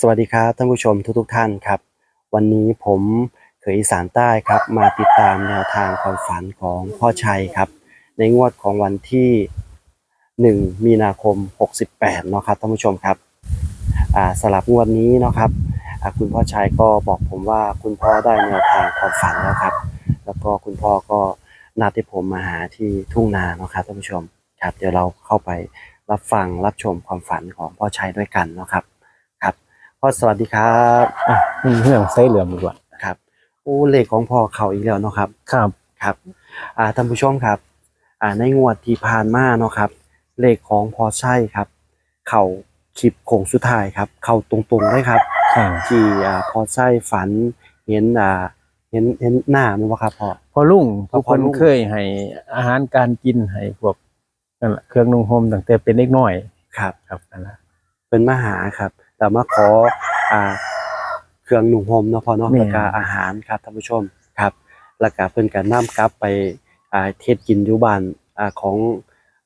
สวัสดีครับท่านผู้ชมทุกๆท่านครับ วันนี้ผมเขยอีสานใต้ครับ มาติดตามแนวทางความฝันของพ่อชัยครับ ในงวดของวันที่ 1 มีนาคม 68เนาะครับท่านผู้ชมครับสลับงวดนี้เนาะครับคุณพ่อชัยก็บอกผมว่าคุณพ่อได้แนวทางความฝันแล้วครับ แล้วก็คุณพ่อก็นัดให้ผมมาหาที่ทุ่งนาเนาะครับท่านผู้ชมครับเดี๋ยวเราเข้าไปรับฟังรับชมความฝันของพ่อชัยด้วยกันเนาะครับ พ่อสวัสดีครับอะนี่เรื่องไส้เหลือมดีกว่าครับ โอ้เลขของพ่อเขาอีกแล้วเนาะครับครับ ครับ อ่าท่านผู้ชมครับ อ่าในงวดที่ผ่านมาเนาะครับเลขของพอใช่ครับ เข่าคลิปโค้งสุดท้ายครับ เข่าตรงๆเลยครับครับ ที่อ่าพอใช่ฝันเห็นอ่าเห็นเห็นหน้ามันว่าครับพ่อ พอลุงทุกพคอนลุง เคยให้อาหารการกินให้พวกนั่นล่ะเครื่องนุ่งห่มตั้งแต่เป็นเล็กน้อยครับ ครับนั่นละเป็นมาหาครับ แต่มาขออ่าเครื่องหนุ่มโฮมเนาะพ่อเนาะแล้วก็อาหารครับท่านผู้ชมครับ แล้วก็เพิ่นก็นํกลับไปอ่าเทศกินอยู่บ้านอ่าของ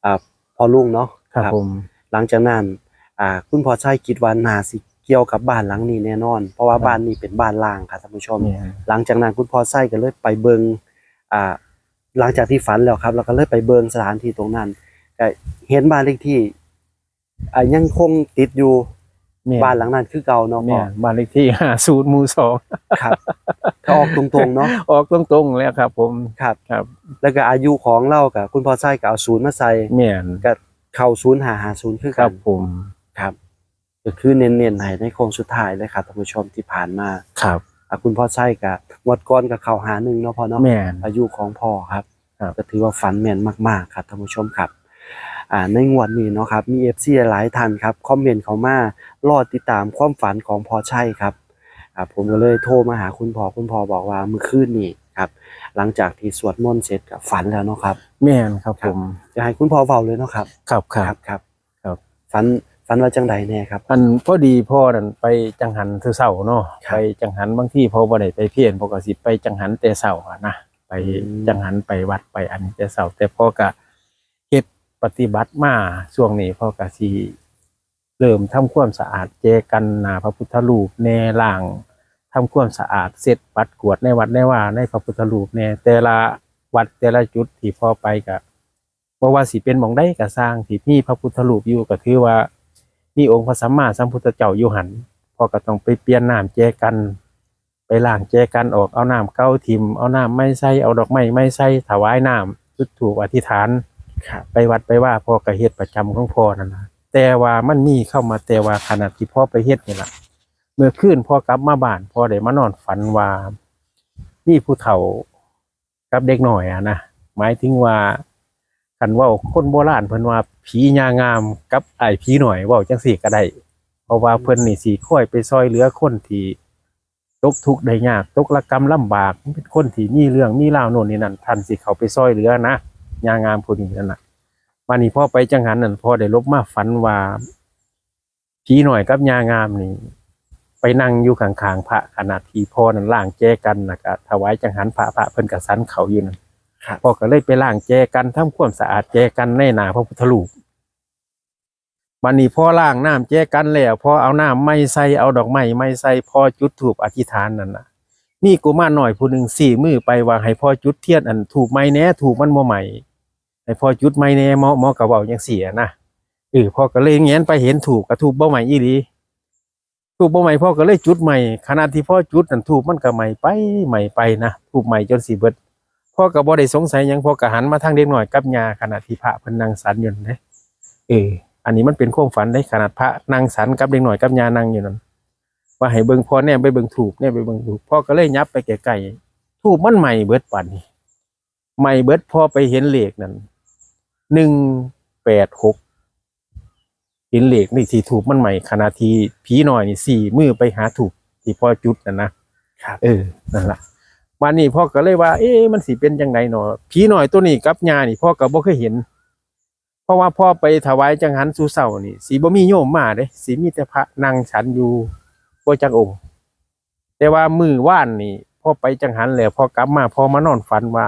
อ่าพ่อลุงเนาะ ครับผม หลังจากนั้นอ่าคุณพ่อชัยคิดว่าน่าสิเกี่ยวกับบ้านหลังนี้แน่นอน เพราะว่าบ้านนี้เป็นบ้านล่างครับท่านผู้ชม เนี่ย หลังจากนั้นคุณพ่อชัยก็เลยไปเบิงอ่าหลังจากที่ฝันแล้วครับเราก็เลยไปเบิงสถานที่ตรงนั้นก็เห็นบ้านเลขที่อ่ายังคงติดอยู่ เนี่ยบ้านหลังนั้นคือเก่าเนาะพ่เนี่อยบ้านเลขที่ห้าศูนย์หมู่สองครับเขาออกตรงๆเนาะออกตรงๆแล้วครับ ผมครับ ครับแล้วก็อายุของเรากับคุณพ่อชัยก็เอาศูนย์มาใส่เนี่ยก็เข้าศูนย์หาหาศูนย์คือครักับนผมครับก็คือเน้นๆให้ในโค้งสุดท้ายเลยครับท่านผู้ชมที่ผ่านมาครับอะคุณพ่อใช่กับงวดก้อนกับเขาหาหนึ่งเนาะพ่อเนาะแม่น อายุของพ่อครับ ครับ ก็ถือว่าฝันแม่นมากๆครับท่านผู้ชมครับ อ่าในงวดนี้เนาะครับมีเอฟซีหลายท่านครับคอมเมนต์เขามารอติดตามความฝันของพ่อใช่ครับอ่าผมก็เลยโทรมาหาคุณพ่อคุณพ่อบอกว่าเมื่อคืนนี้ครับ หลังจากที่สวดมนต์เสร็จกับฝันแล้วเนาะครับแม่นครับผมจะให้คุณพ่อเฝ้าเลยเนาะครับครับครับครับครับ ฝันฝันว่าจังใดแน่ครับ อันพอดีพ่อนั่นไปจังหันเทือเสาเนาะครับไปจังหันบางที่พ่อบ่ได้ไปเพียนพ่อก็สิไปจังหันแต่เสาอะนะไปอืม จังหันไปวัดไปอันแต่เสาแต่พ่อก็เฮ็ด ปฏิบัติมาช่วงนี้พ่อก็สิเริ่มทำความสะอาดเจกันนาพระพุทธรูปแน่ล่างทำความสะอาดเสร็จปัดกวดในวัดในว่าในพระพุทธรูปแน่แต่ละวัดแต่ละจุดที่พ่อไปก็บ่ว่าสิเป็นมองใดก็สร้างที่มีพระพุทธรูปอยู่ก็ถือว่ามีองค์พระสัมมาสัมพุทธเจ้าอยู่หันพอก็ต้องไปเปลี่ยนน้ำแจกัน ไปล้างแจกันออกเอาน้ำเก้าทิมเอาน้ำไม่ใส่เอาดอกไม้ไม่ใส่ถวายน้ำจุดถูกอธิษฐาน ครับไปวัดไปว่าพ่อก็เฮ็ดประจำของพ่อนั่นนะแต่ว่ามันมีเข้ามาแต่ว่าขณะที่พ่อไปเฮ็ดนี่แหละเมื่อคืนพ่อกลับมาบ้านพ่อได้มานอนฝันว่ามีผู้เฒ่ากับเด็กหน่อยอะนะหมายถึงว่าคันว่าคนโบราณเพิ่นว่าผียางามกับไอ้ผีหน่อยว้าจังสี่ก็ได้เพราะว่าเพิ่นนี่สิค่อยไปซอยเหลือคนที่ตกทุกข์ได้ยากตกระกรรมลำบากเป็นคนที่มีเรื่องมีราวโน่นนี่นั่นท่านสิเขาไปซอยเหลือนะ ยางามผู้นี้นั่นน่ะวันนี้พ่อไปจังหันนั่นพ่อได้ลบมาฝันว่าผีหน่อยกับยางามนี่ไปนั่งอยู่ข้างๆพระขณะที่พ่อนั่นล่างแจกันนะก็ถวายจังหันพระพระเพิ่นก็สันเขาอยู่นั่นครับพ่อก็เลยไปล้างแจกันทำความสะอาดแจกันในหน้าพระพุทธรูปวันนี้พ่อล้างน้ำแจกันแล้วพ่อเอาน้ำไม่ใส่เอาดอกไม้ไม่ใส่พ่อจุดถูกอธิษฐานนั่นน่ะมีกุมารหน่อยผู้หนึ่งสี่มือไปว่าให้พ่อจุดเทียนอันถูกไม้แน่ถูกมันบ่ใหม่ ให้พอจุดไม้แน่หมอหมอกระเบายังเสียนะเออพ่อก็เลยแงนไปเห็นถูกกระถูกบ่ใหม่อีหลีถูกบ่ใหม่พ่อก็เลยจุดใหม่ขณะที่พ่อจุดนั่นถูกมันก็ใหม่ไปใหม่ไปนะถูกใหม่จนสีเบิดพ่อก็บ่ได้สงสัยยังพ่อก็หันมาทางเด็กหน่อยกับยาขณะที่พระพนังสันอยู่นั่นเด้เอออันนี้มันเป็นความฝันได้ขนาดพระนังสันกับเด็กหน่อยกับยานังอยู่นั่นว่าให้เบิ่งพ่อเนี่ยไปเบิ่งถูกเนี่ยไปเบิ่งถูกพ่อก็เลยยับไปไกลๆถูกมันใหม่เบิดปันนี้ใหม่เบิดพ่อไปเห็นเหลขนั่น หนึ่งแปดหกเห็นเลขนี่ที่ถูกมันใหม่ขณะที่ผีหน่อยนี่สี่มือไปหาถูกที่พ่อจุดนั่นนะครับเออนั่นล่ะวันนี้พ่อก็เลยว่า เอ๊ะมันสิเป็นยังไงหนอผีหน่อยตัวนี้กับยานี่พ่อก็บ่เคยเห็น เพราะว่าพ่อไปถวายจังหันสู่เสานี่สีบ่มีโยมมาเด้สีมีแต่พระนั่งฉันอยู่บ่จักองค์แต่ว่ามือว่านนี่พ่อไปจังหันแล้วพ่อกลับมาพ่อมานอนฝันว่า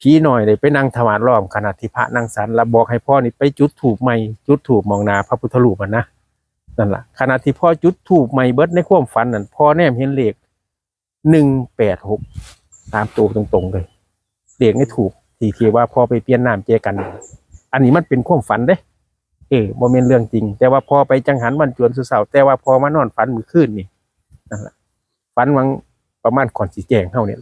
ผีหน่อยได้ไปนั่งถวายล้อมขณะที่พระนั่งฉันแล้วบอกให้พ่อนี่ไปจุดถูกใหม่จุดถูกมองนาพระพุทธรูปมันนะนั่นล่ะขณะที่พ่อจุดถูกไม่เบิดในความฝันนั่นพ่อแนมเห็นเลขหนึ่งแปดหกตามตัวตรงๆเลยเลขไม่ถูกทีเที่ว่าพอไปเปลี่ยนน้ำเจกัน อันนี้มันเป็นความฝันเด้ เออบ่แม่นเรื่องจริง แต่ว่าพอไปจังหันวันจวนสุเสาร์แต่ว่าพอมานอนฝันมื้อคืนนี่นั่นแหละฝันวังประมาณก่อนสิแจงเฮานี่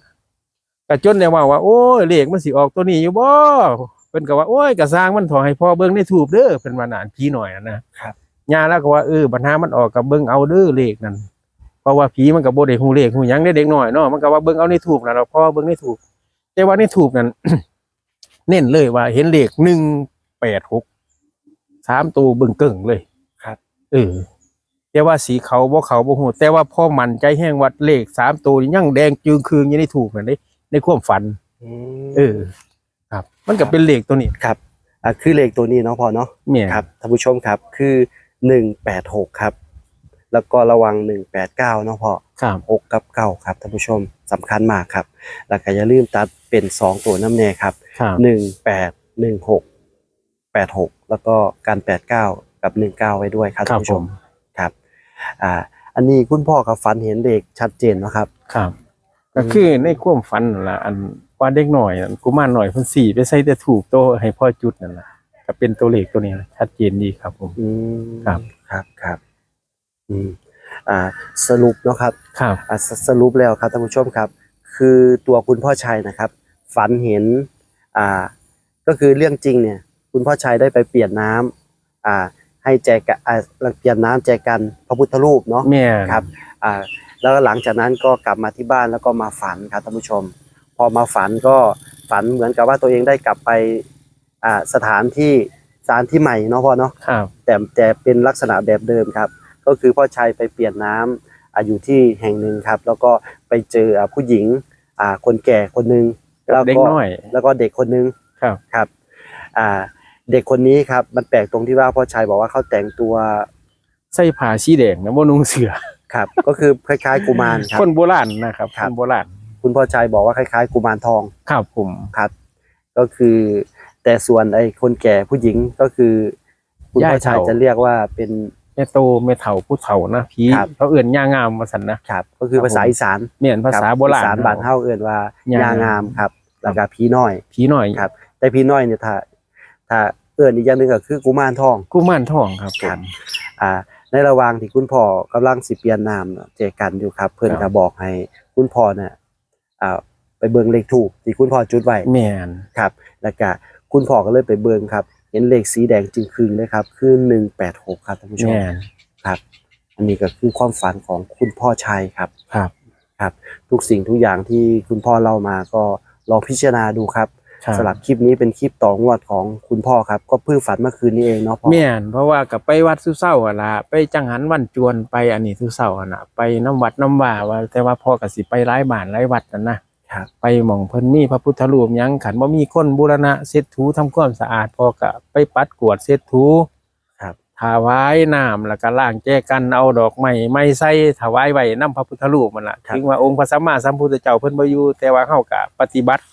ยล่ะก็จนได้ว่าว่าโอ้ยเลขมันสิออกตัวนี้อยู่บ่เพิ่นก็ว่าโอ้ยก็สร้างมันถอให้พ่อเบิ่งในทูบเด้อเพิ่นว่าน่านผีหน่อยอะนะครับย่าแล้วก็ว่าเออปัญหามันออกกับเบิ่งเอาเด้อเลขนั่นเพราะว่าผีมันก็บ่ได้ฮู้เลขฮู้หยังได้เด็กน้อยเนาะมันก็ว่าเบิ่งเอาในทูบนั่นล่ะพ่อเบิ่งในทูบแต่ว่าในทูบนั่นเน้นเลยว่าเห็นเลข186สามตัวเบิ่งเกิ่งเลยครับเออแต่ว่าสีเขาบ่เขาบ่ฮู้แต่ว่าพ่อมั่นใจแห้งวัดเลขสามตัวนี่ยังแดงจึงคืนยังได้ถูกนั่นเด้ ในความฝัน อืมเออ ครับ มันก็เป็นเลขตัวนี้ ครับอ่าคือเลขตัวนี้เนาะพ่อเนาะแม่ครับท่านผู้ชมครับคือหนึ่งแปดหกครับ แล้วก็ระวังหนึ่งแปดเก้าเนาะพ่อครับ หกกับเก้าครับท่านผู้ชมสำคัญมากครับ แล้วก็อย่าลืมตัดเป็นสองตัวน้ำแน่ครับครับ หนึ่งแปดหนึ่งหกแปดหกแล้วก็การแปดเก้ากับหนึ่งเก้าไว้ด้วยครับครัท่าบนผู้ชผมม ครับอ่าอันนี้คุณพ่อกับฝันเห็นเด็กชัดเจนเนาะครับ ครับ ก็คือในความฝันนั่นล่ะอันว่าเด็กหน่อยนั่นกุมารหน่อยเพิ่นสี่ไปใส่แต่ถูกโตวให้พ่อจุดนั่นล่ะก็เป็นตัวเลขตัวนี้ล่ะชัดเจนดีครับผม อืมครับ ครับครับ อืมอ่า สรุปเนาะครับ ครับ อะสสรุปแล้วครับท่านผู้ชมครับ คือตัวคุณพ่อชัยนะครับ ฝันเห็นอ่าก็คือเรื่องจริงเนี่ย คุณพ่อชัยได้ไปเปลี่ยนน้ำอ่าให้แจกนอ่าเปลี่ยนน้ำแจกันพระพุทธรูปเนาะ แม่ครับอ่า แล้วหลังจากนั้นก็กลับมาที่บ้านแล้วก็มาฝันครับท่านผู้ชม พอมาฝันก็ฝันเหมือนกับว่าตัวเองได้กลับไปอ่าสถานที่สถานที่ใหม่เนาะพ่อเนาะครับ แต่แต่เป็นลักษณะแบบเดิมครับ ก็คือพ่อชัยไปเปลี่ยนน้ำอ่าอยู่ที่แห่งหนึ่งครับ แล้วก็ไปเจออ่าผู้หญิงอ่าคนแก่คนหนึ่งแล้วเด็กก็น้อย แล้วก็เด็กคนหนึ่งครับ ครับอ่าเด็กคนนี้ครับมันแปลกตรงที่ว่าพ่อชัยบอกว่าเขาแต่งตัว ใส่ผ้าสีแดงนะบ่นุ่งเสื้อ ครับ ก็คือคล้ายๆกุมารครับ คนโบราณนะครับครัคบนโบราณคุณพ่อชัยบอกว่าคล้ายๆ กุมารทองครับผมครับ ก็คือ แต่ส่วนไอ้คนแก่ผู้หญิงก็คือ คุณพ่อชัยจะเรียกว่าเป็นแม่โตแม่เฒ่าผู้เฒ่านะผีครับ เขาเอื่นย่างามมาสันนะครับ ก็คือครับภาษาผมอีสานเมียนภาษาโบราณ อีสานบ้านเฮาเอิ้นว่าย่างยางาม ครับแล้วก็ผีน้อย ผีหน่อยครับ แต่ผีน้อยเนี่ยถ้าถ้าเอิ้นอีกอย่างหนึงก็คือกุมารทอง กุมารทองครับผครับ มอ่า ในระหว่างที่คุณพ่อกำลังสิเปลี่ยนนามเจอกันอยู่ครับ เพิ่นครัก็บบอกให้คุณพ่อเนี่ยอ่าไปเบิ่งเลขถูกที่คุณพ่อจุดไว้แม่นครับ แล้วก็คุณพ่อก็เลยไปเบิ่งครับ เห็นเลขสีแดงจึงคืนเลยครับ คือ186ครับท่านผู้ชมแม่นครับ อันนี้ก็คือความฝันของคุณพ่อชัยครับครับทุกสิ่งทุกอย่างที่คุณพ่อเล่ามาก็ลองพิจารณาดูครับครับ สำหรับคลิปนี้เป็นคลิปต่องวดของคุณพ่อครับ ก็เพิ่งฝันเมื่อคืนนี้เองเนาะพ่อแม่นเพราะว่ากับไปวัดสุเศร้าอะล่ะไปจังหันวันจวนไปอันนี้สุเศร้าอะน่ะไปน้ำวัดน้ำว่าว่า แต่ว่าพ่อก็สิไปหลายบ้านหลายวัดนั่นนะครับไปหม่องเพิ่นมีพระพุทธรูปหยังขันบ่มีคนบูรณะเช็ดถูทำความสะอาดพ่อก็ไปปัดกวาดเช็ดถูครับถวายน้ำแล้วก็ล้างแจกันเอาดอกไม้ไม้ใส่ถวายไว้นำพระพุทธรูปมันล่ะครับถึงว่าองค์พระสัมมาสัมพุทธเจ้าเพิ่นบ่อยู่แต่ว่าเฮาก็ปฏิบัติ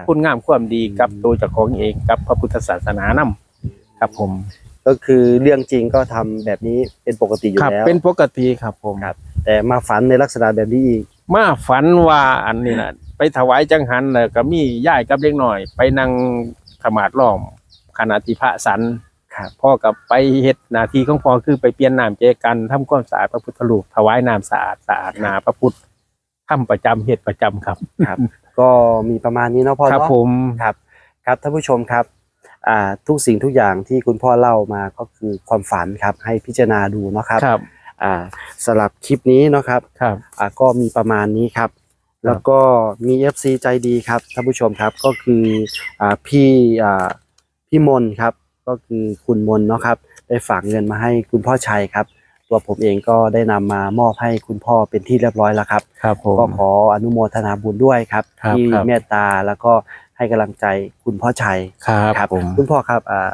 ครับคุณงามความดีกับตัวเจ้าของเองกับพระพุทธศาสนานํครับผมก็คือเรื่องจริงก็ทำแบบนี้เป็นปกติอยู่ครับ แล้ว เป็นปกติครับผมครับ แต่มาฝันในลักษณะแบบนี้อีกมาฝันว่าอันนี้น่ะไปถวายจังหันแล้วก็มีย่ายกับเล็กหน่อย ไปนั่งขมาดล้อมขณะที่พระสันครับพ่อกับไปเฮ็ดหน้าที่ของพ่อคือไปเปลี่ยนน้ำเจกันทำความสะอาดพระพุทธรูปถวายน้ำสะอาดสะอาดหนาพระพุทธทำประจำเฮ็ดประจำครับ ครับ ก็มีประมาณนี้เนาะพ่อครับเนาะผมครับ ครับท่านผู้ชมครับอ่าทุกสิ่งทุกอย่างที่คุณพ่อเล่ามาก็คือความฝันครับ ให้พิจารณาดูเนาะครับครับอ่าสำหรับคลิปนี้เนาะครับครับ อ่าก็มีประมาณนี้ครับ แล้วก็มี FC ใจดีครับท่านผู้ชมครับก็คืออ่าพี่อ่าพี่มนครับ ก็คือคุณมนเนาะครับ ได้ฝากเงินมาให้คุณพ่อชัยครับ ตัวผมเองก็ได้นำมามอบให้คุณพ่อเป็นที่เรียบร้อยแล้วครับครับผมก็ขออนุโมทนาบุญด้วยครับครับที่ครับเมตตาแล้วก็ให้กำลังใจคุณพ่อชัยครับผมคุณพ่อครับอ่า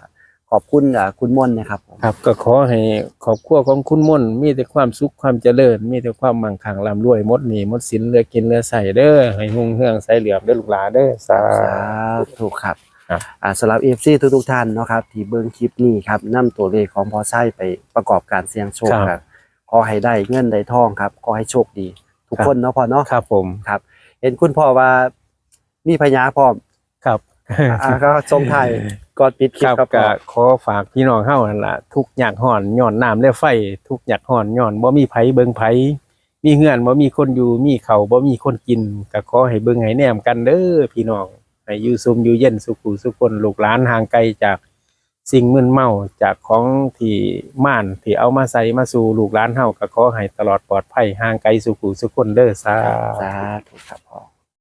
ขอบคุณอ่าคุณมนนะครับผมครับ ก็ขอให้ครอบครัวของคุณม่นมีแต่ความสุขความเจริญ มีแต่ความมั่งคั่งร่ำรวยหมดหนี้หมดสินเหลือกินเหลือใส่เด้อให้หุ่งเฮืองใส่เหลือมเด้อลูกหลานเด้อสาสาธุครับ ครับอ่าสำหรับเอฟซีทุกๆท่านเนาะครับที่เบิ่งคลิปนี้ครับนำตัวเลขของพอไส้ไปประกอบการเสี่ยงโชคครับขอให้ได้เงินได้ทองครับขอให้โชคดี ทุกคนเนาะพ่อเนาะครับผมครับ เห็นคุณพ่อว่ามีพญาพร้อมครับอ่าก็ทรงไทายก่อนปิดคลิปครับครับพ่ก็อขอฝากพี่น้องเฮานั่นล่ะทุกข์ยากร้อนย้อนน้ำและไฟ ทุกข์ยากร้อนย้อนบ่มีไผเบิ่งไผมีเฮือนบ่มีคนอยู่มีข้าวบ่มีคนกินก็ขอให้เบิ่งให้แนมกันเด้อพี่น้อง ให้อยู่ซุมอยู่เย็นสุขุสุขคนลูกหลานห่างไกลจากสิ่งมึนเมาจากของที่ม่านที่เอามาใส่มาสู่ลูกหลานเฮาก็ขอให้ตลอดปลอดภัยห่างไกลสุขุสุขคนเด้อสาธุสาธุครับพ่อ